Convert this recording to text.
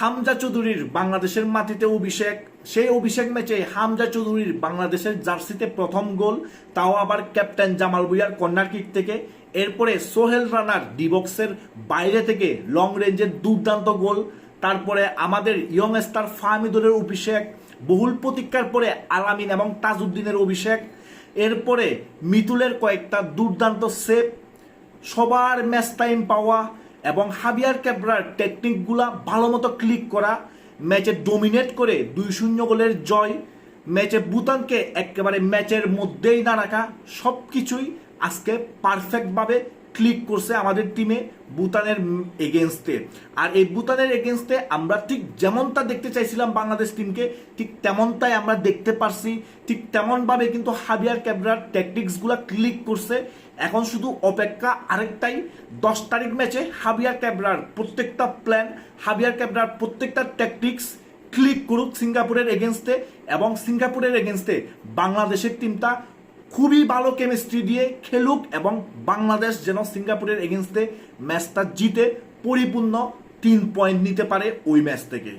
হামজা চৌধুরীর বাংলাদেশের মাটিতে অভিষেক। সেই অভিষেক ম্যাচে হামজা চৌধুরীর বাংলাদেশের জার্সিতে প্রথম গোল, তাও আবার ক্যাপ্টেন জামাল ভুইয়ার কর্নার কিক থেকে। এরপরে সোহেল রানার ডিবক্সের বাইরে থেকে লং রেঞ্জের দুর্দান্ত গোল, তারপরে আমাদের ইয়ং স্টার ফাহমিদুলের অভিষেক, বহুল প্রতীক্ষার পরে আলামিন এবং তাজউদ্দিনের অভিষেক। এরপরে মিতুলের কয়েকটা দুর্দান্ত সেভ সবার ম্যাচ টাইম পাওয়া এবং হাবিয়ার ক্যাবরার টেকনিকগুলা ভালো মতো ক্লিক করা ম্যাচে ডোমিনেট করে দুই শূন্য গোলের জয় ম্যাচে বুতানকে একেবারে ম্যাচের মধ্যেই না রাখা সব কিছুই আজকে পারফেক্টভাবে ক্লিক করছে আমাদের টিমে ভুটানের এগেনস্টে আর এই ভুটানের এগেনস্টে আমরা ঠিক যেমনটা দেখতে চাইছিলাম বাংলাদেশ টিমকে ঠিক তেমনটাই আমরা দেখতে পারছি। ঠিক তেমনভাবে কিন্তু হাবিয়ার ক্যাবরার ট্যাকটিক্সগুলো ক্লিক করছে। এখন শুধু অপেক্ষা আরেকটাই, দশ তারিখ ম্যাচে হাবিয়ার ক্যাবরার প্রত্যেকটা প্ল্যান হাবিয়ার ক্যাবরার প্রত্যেকটা ট্যাকটিক্স ক্লিক করুক সিঙ্গাপুরের এগেনস্টে এবং সিঙ্গাপুরের এগেনস্টে বাংলাদেশের টিমটা খুবই ভালো কেমিস্ট্রি দিয়ে খেলুক এবং বাংলাদেশ যেন সিঙ্গাপুরের এগেনস্টে ম্যাচটা জিতে পরিপূর্ণ তিন পয়েন্ট নিতে পারে ওই ম্যাচ থেকে।